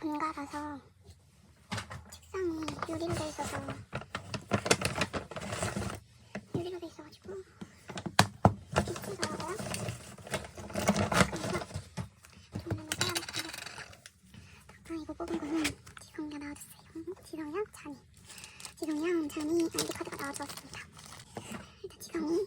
본가라서 책상이 유리로 돼 있어서 유리로 돼 있어가지고 비치더라고요. 그래서 좀 맨날 잘라먹고 아 이거 뽑은 거는 지성이가 나와줬어요. 지성이랑 찬이. 지성이랑 찬이 아이디 카드가 나와주었습니다. 일단 지성이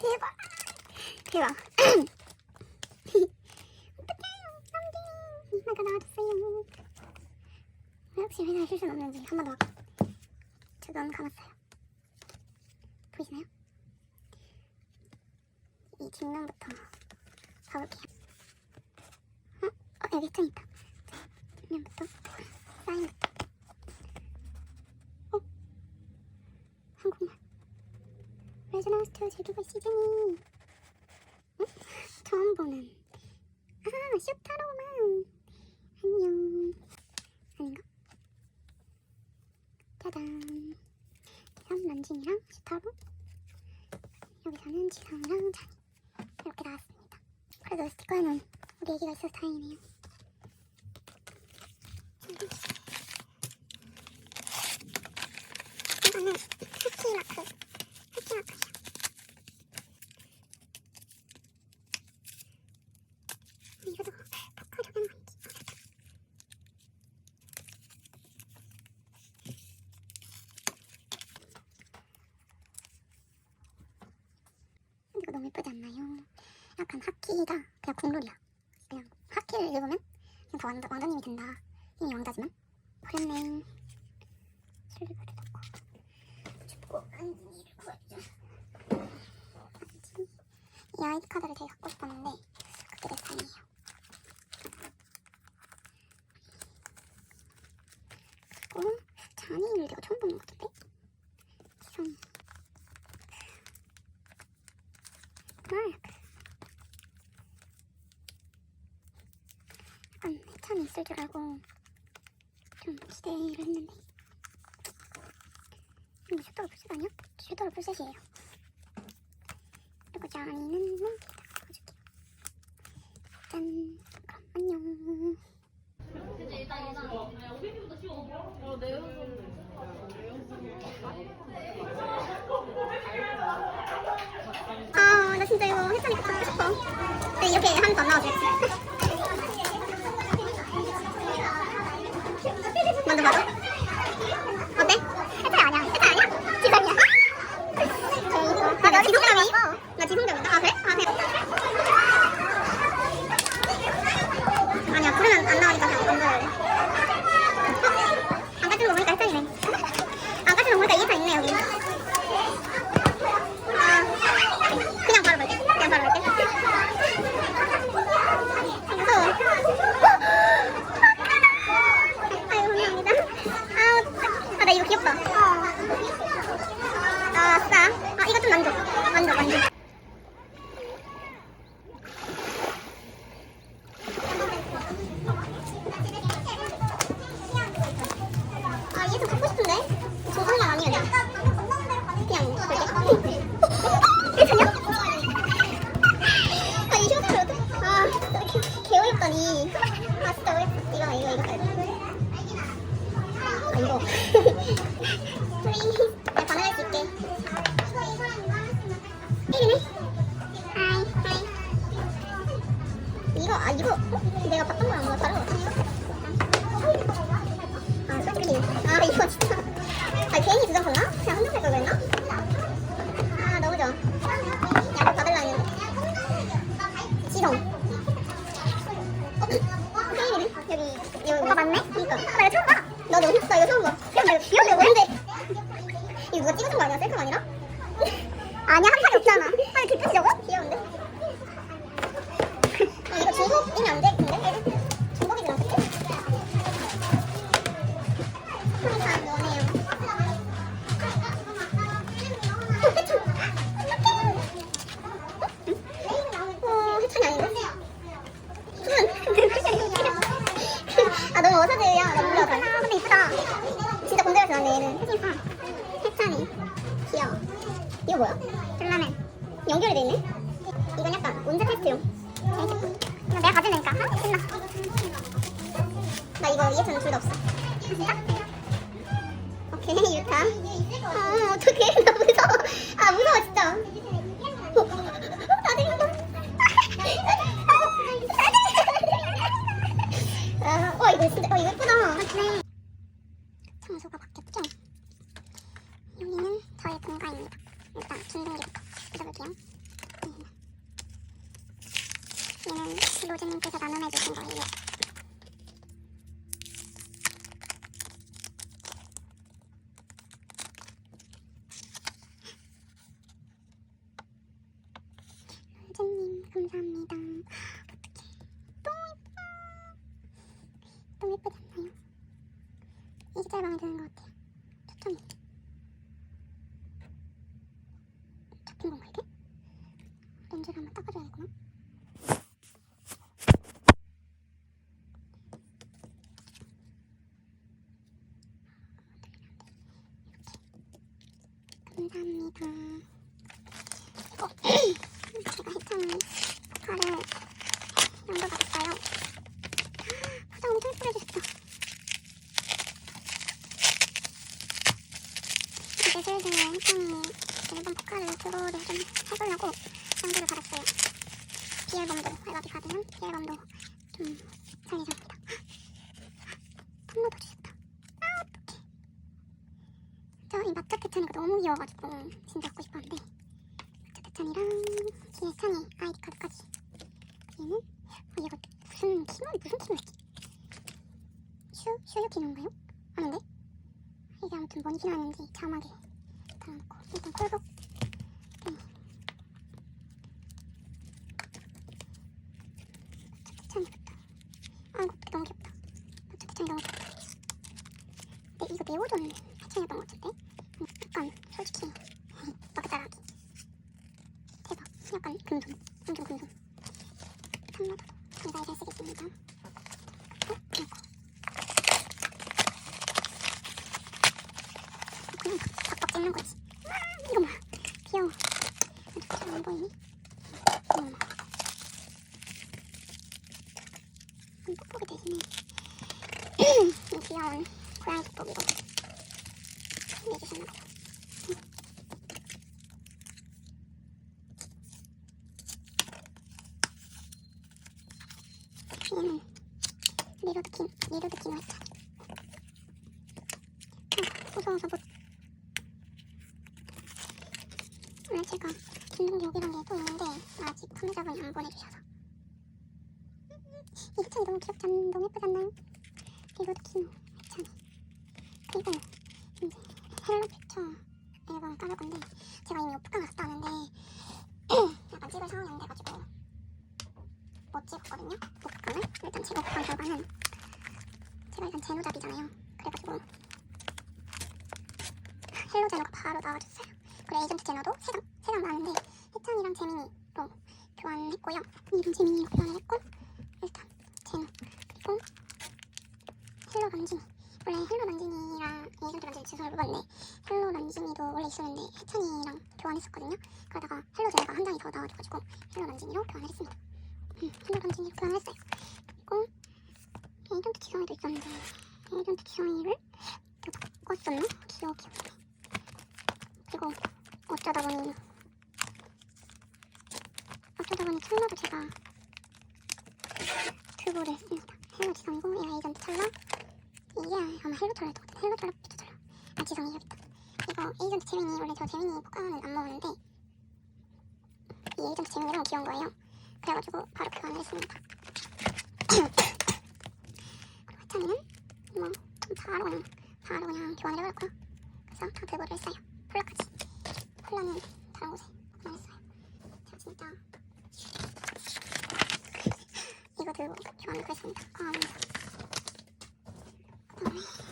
대박. 대박. 남진 이마가 나와줬어요. 혹시 회사에 실수는 없는지 한 번 더. 할까? 두눈 감았어요. 보이시나요? 이 뒷면부터 봐볼게요 어? 어 여기 층 있다 뒷면부터 사인부터 어? 한국말 레저너스트 제주가 시즌이 어? 처음 보는 아 쇼타로만. 안녕. 아닌가? 짜잔. 계산 난진이랑 쇼타로? 여기서는 지성이랑 찬이 이렇게 나왔습니다. 그래도 스티커에는 우리 애기가 있어서 다행이네요 이거는 쿠키마크 쿠키마크예요 이거도 포카 조명 만기 이거 너무 예쁘지 않나요? 약간 하키가 그냥 국룰이야. 그냥 하키를 입으면 그냥 다 왕자, 왕자님이 된다. 이미 왕자지만. 그랬네. 이 아이디 카드를 되게 갖고 싶었는데 그게 내 스타일이에요. 그리고 잔이를 내가 처음 보는 것 같은데 지성이 마크 약간 알고 좀 기대를 했는데 이거 슈터로 풀셋 아니야? 슈터로 풀셋이에요 그리고 자니는 몽키다 보여줄게 짠 그럼 안녕 아, 나 진짜 이거 갖고 싶어. 근데 이렇게 하면 더 나오지. 이동. 어? 케이는 여기 여기 아 맞네. 이거. 나 이거 처음 봐. 나 이거 나 이거 처음 봐. 야, 나 이거 귀엽네. 뭔데? 이거 누가 찍어준 거 아니야? 셀카 아니라? 어서들이야. 나 몰라. 하나 선배 이쁘다. 진짜 공들여 좋았네 얘는. 해진파. 해찬이. 귀여워. 이거 뭐야? 라면 연결이 돼 있네. 이건 약간 온자 테스트용. 재밌겠다. 이거 내가 가진다니까. 아, 신나. 나 이거 이해찬 둘다 없어. 아, 진짜? 오케이 유타. 어 아, 어떡해. 진짜 어 이거 예쁘다. 그래 장소가 바뀌었죠? 여기는 저의 본가입니다. 일단 중등기부터 뜯어볼게요. 얘는 로즈님께서 나눔해주신 거예요 로즈님 감사합니다 어떡해 너무 예뻐 너무 예쁘지 않나요? 마음에 드는 것 같아요. 초점이 잡힌 건가 이게? 렌즈를 한번 닦아줘야겠구나. 감사합니다. 어, 제가 가를 연도받았어요 포장 엄청 예쁘게 해주셨다 슬슬 해창이 일본 포카를 그거를 좀 해보려고 연도를 받았어요 비앨범도 알바비 받으면 비앨범도 좀 살리자입니다 탐로도 주셨다 아 어떡해 저이 마차 대찬이가 너무 귀여워가지고 진짜 갖고 싶었는데 마차 대찬이랑 뒤에 찬이 아이디 카드까지 얘는 어 얘가 무슨 키노리 무슨 키노였지? 슈? 슈유 키노인가요? 아닌데? 이게 아무튼 뭔 키노였는지 자막에 달아놓고 일단 콜복 네. 마차 대찬이부터 아이고 어떡해 너무 귀엽다 마차 대찬이 너무 귀엽다 근데 이거 네오전 음, 약간 솔직히 잘하기 대박 약간 금손 완전 금손 탐로도 제가 잘 쓰겠습니다. 어? 이거 그냥 박박 찍는 거지. 와 이거 뭐야 귀여워. 아주 잘안 보이니? 뭐 음, 뽁뽁이 대신에 이 귀여운 고양이 내주셨나봐요 얘는 아, 판매자분이 안 귀엽지 않나요? 리로드킨 해찬이 그리고 이제 헬로 퓨처 앨범을 까볼 건데 제가 이미 오프강 갔다 왔는데 약간 찍을 상황이 안 돼가지고 못 찍었거든요. 오프강을 일단 제가 오프강 결과는 제가 일단 제노잡이잖아요. 그래가지고 헬로 제노가 바로 나와줬어요. 그리고 에이전트 제노도 세장 세장 나왔는데 해찬이랑 재민이로 교환했고요. 이랑 재민이로 교환을 했고 일단 제노 그리고 헬로 런쥔이 원래 헬로 런쥔이랑 에이전트 런쥔이 주소를 뽑았는데 헬로 런쥔이도 원래 있었는데 해찬이랑 교환했었거든요. 그러다가 헬로 제가 한 장이 더 나와줘가지고 헬로 런쥔이로 교환을 했습니다. 음, 헬로 런쥔이로 교환을 했어요. 그리고 에이전트 지성이도 있었는데 에이전트 지성이를 또 바꿨었나? 기억이 없네. 그리고 어쩌다 보니 어쩌다 보니 찰나도 제가 두고를 했습니다. 헬로 지성이고 에이전트 찰나 이게 아마 헬로 찰나였던 것 같아. 헬로 찰나 피처 찰나. 아 지성이 여기 있다. 이거 에이전트 재민이 원래 저 재민이 포카는 안 먹었는데 이 에이전트 재민이 너무 귀여운 거예요. 그래가지고 바로 교환을 했습니다. 그리고 해찬이는 뭐 바로 그냥 바로 그냥 교환을 해버렸고요. 그래서 다 그거를 했어요. 콜라까지. 콜라는 다른 곳에 보관했어요. 제가 진짜 이거 들고 교환을 했습니다. 과하면서.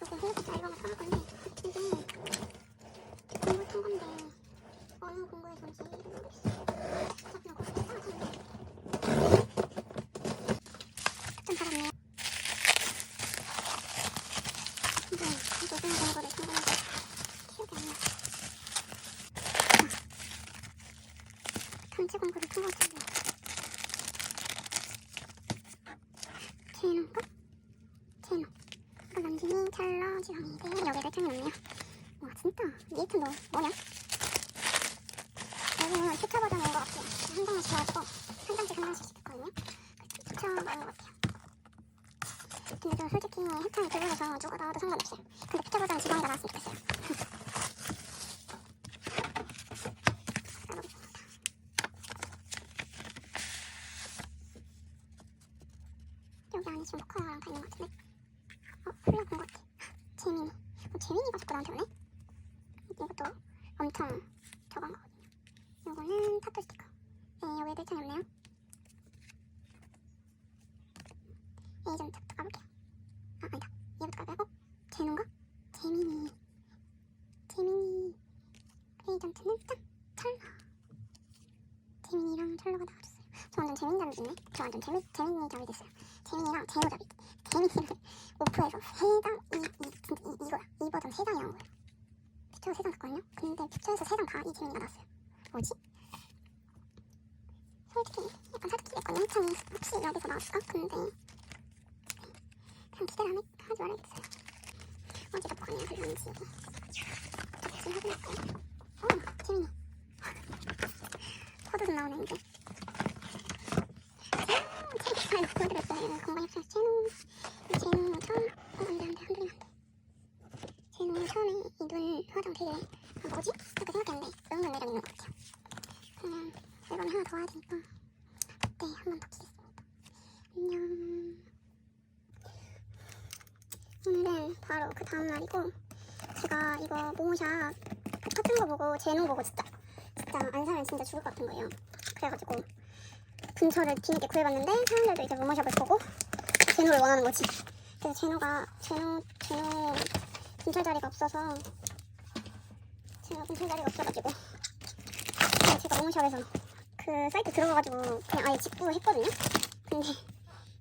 그다음에 요거 헬로피자 앨범을 사볼 건데 이게 공부를 한 건데 어느 공부에서인지 모르겠어요. 어차피 이거 그렇게 사라졌는데 좀 받았네요. 근데 무슨 공부를 산 건지 기억이 안 나. 제노가 제노 아까 런쥔이 찰러 지성이 대 여기 대창이 없네요 니트 너 뭐냐? 여기는 캡처 버전인 것 같아요. 한 장씩 넣었고 한 장씩 한 장씩 있거든요. 캡처 넣은 것 같아요. 근데 저 솔직히 해창이 그걸에서 누가 나와도 상관없어요. 근데 캡처 버전 지성이가 나왔으면 좋겠어요 나눠보겠습니다 여기 안에 지금 포카랑 다 있는 것 같은데 어? 훌라 본것 같아 재민이 어, 재민이가 자꾸 나한테 오네? 이것도 엄청 저건 거거든요 요거는 타투 스티커 네 여기 대창이 없네요. 에이전트부터 까볼게요. 아 아니다. 얘부터 까고 제노인가? 재민이. 재민이. 에이전트는 짠! 찰나 재민이랑 찰나가 나와줬어요. 저 완전 재민 잡이 있네. 저 완전 재민, 재민이 잡이 됐어요. 재민이랑 제노 잡이. 재민이를 오프에서 세장 이, 이, 이, 이거야. 이 버전 세 장이 나온 거예요 퓨처 세장 갔거든요 근데 퓨처에서 세장다 이 재민이가 나왔어요. 뭐지? 솔직히 약간 사기치겠거든요 해 창이 혹시 여기서 나왔을까? 근데 그냥 기대를 안 해, 하지 말아야겠어요. 어디다 보관해야 되는지 접시 확인할까요? 어 재민이. 코드 좀 나오네 이제. 제노 잘 보여드렸어요. 건강 협상 제노 제노 처음 어 안돼 안돼 흔들리면 안돼 제노 처음에 이눈 화장 되게 아, 뭐지? 그렇게 생각했는데 은근 매력 있는 것 같아요. 그러면 앨범 하나 더 해야 되니까 그때 한 번 더 키겠습니다 안녕 바로 그 다음 날이고 제가 이거 모모샵 그 같은 거 보고 제노 보고 진짜 진짜 안 사면 진짜 죽을 것 같은 거예요. 그래가지고 근처를 뒤늦게 구해봤는데 사람들도 이제 모모샵을 보고 제노를 원하는 거지. 그래서 제노가 제노 제노 근처 자리가 없어서 제노 근처 자리가 없어가지고 제가 모모샵에서 그 사이트 들어가가지고 그냥 아예 직구 했거든요. 근데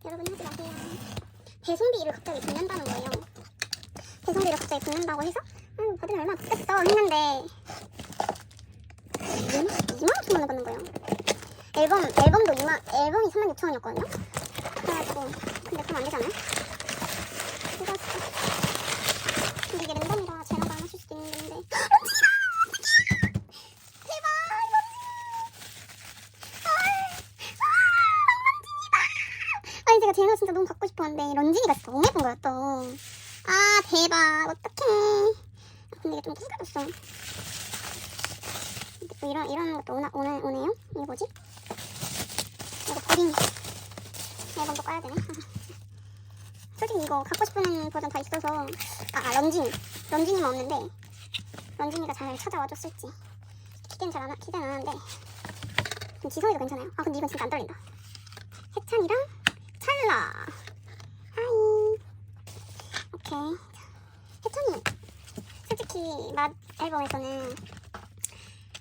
여러분 하지 마세요. 배송비 를 갑자기 붙는다는 거예요 갑자기 붙는다고 해서? 아유 받으면 얼마 받겠어. 했는데. 2만, 2만 5천만 원 받는 거예요. 앨범, 앨범도 2만, 앨범이 3만 6천 원이었거든요? 그래가지고 근데 그럼 안 되잖아요? 진짜 근데 이게 랜덤이라 제가 안 하실 수도 있는데! 대박! 런쥔 아니 제가 제노 진짜 너무 갖고 싶었는데 런쥔이가 진짜 너무 예쁜 거야 또아 대박 어떡해 근데 이게 좀 구겨졌어 뭐 이런 이런 것도 오나, 오네, 오네요? 이게 뭐지? 이거 버린 앨범도 까야 되네. 솔직히 이거 갖고 싶은 버전 다 있어서 아, 아 런쥔이 런쥔이만 없는데 런쥔이가 잘 찾아와 줬을지. 기대는 잘 안 기대는 안 하는데. 좀 지성이도 괜찮아요? 아 근데 이건 진짜 안 떨린다. 해찬이랑 찰나. 하이. 오케이. 해찬이 솔직히 맛 앨범에서는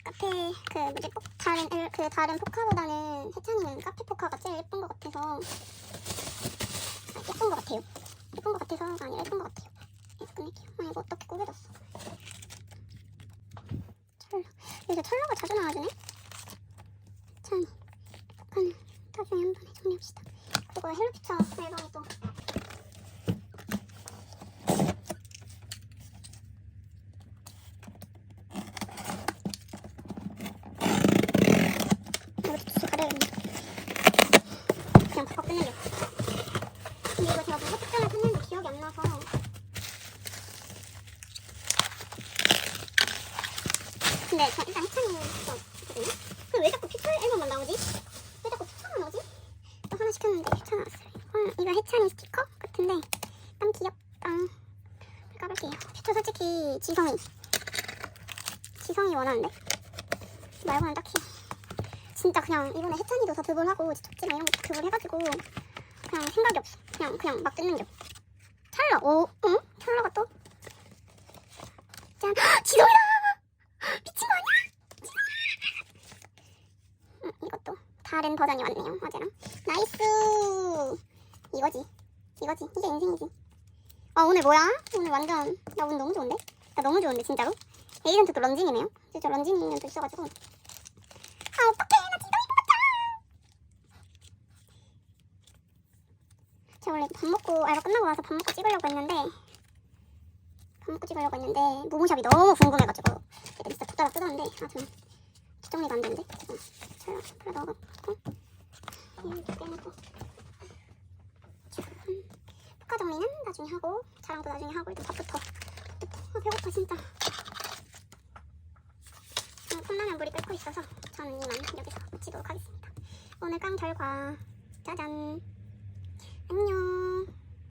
카페 그 뭐지 포, 다른 앨- 그 다른 포카보다는 해찬이는 카페 포카가 제일 예쁜 것 같아서. 아, 예쁜 것 같아요. 예쁜 것 같아서가 아니라 예쁜 것 같아요. 이거 끝낼게요 아 이거 어떻게 꾸겨졌어? 철러 요새 철러가 자주 나와주네? 해찬이 포카는 나중에 한 번에 정리합시다. 그리고 헬로피처 앨범이 또 이거 주스 가려야겠네 그냥 바꿔 끝내려 근데 이거 제가 무슨 특전을 샀는지 기억이 안 나서 근데 저 일단 해찬이 거 있거든요 근데 왜 자꾸 피처 앨범만 나오지? 왜 자꾸 피처만 나오지? 또 하나 시켰는데 피처 나왔어요 어, 이거 해찬이 스티커 같은데 땀 귀엽다 까볼게요 피처 솔직히 지성이 지성이 원하는데 말고는 딱히 진짜 그냥 해찬이도 더 드볼하고 접지랑 이런 거 드볼 해가지고 그냥 생각이 없어. 그냥 그냥 막 뜯는 겨. 찰러, 오, 응? 찰러가 또 짠, 지성이다! 미친 거 아니야? 응, 이것도 다른 버전이 왔네요. 어제랑 나이스. 이거지, 이거지. 이게 인생이지. 아 오늘 뭐야? 오늘 완전 나 오늘 너무 좋은데? 나 너무 좋은데 진짜로? 에이전트 또 런쥔이네요. 진짜 런쥔이는 또 있어가지고. 아 어떡해 나 지성이 뽑았다 제가 원래 밥 먹고 알바 끝나고 와서 밥 먹고 찍으려고 했는데 밥 먹고 찍으려고 했는데 무무샵이 너무 궁금해가지고 일단 진짜 젓가락 뜯었는데 아좀 뒷정리가 안 되는데? 제가 그래 넣어갖고 이렇게 빼놓고 포카 정리는 나중에 하고 자랑도 나중에 하고 일단 밥부터 밥부터 아 배고파 진짜. 지금 컵라면 물이 끓고 있어서 저는 이만 여기서 마치도록 하겠습니다. 오늘 깡 결과 짜잔 안녕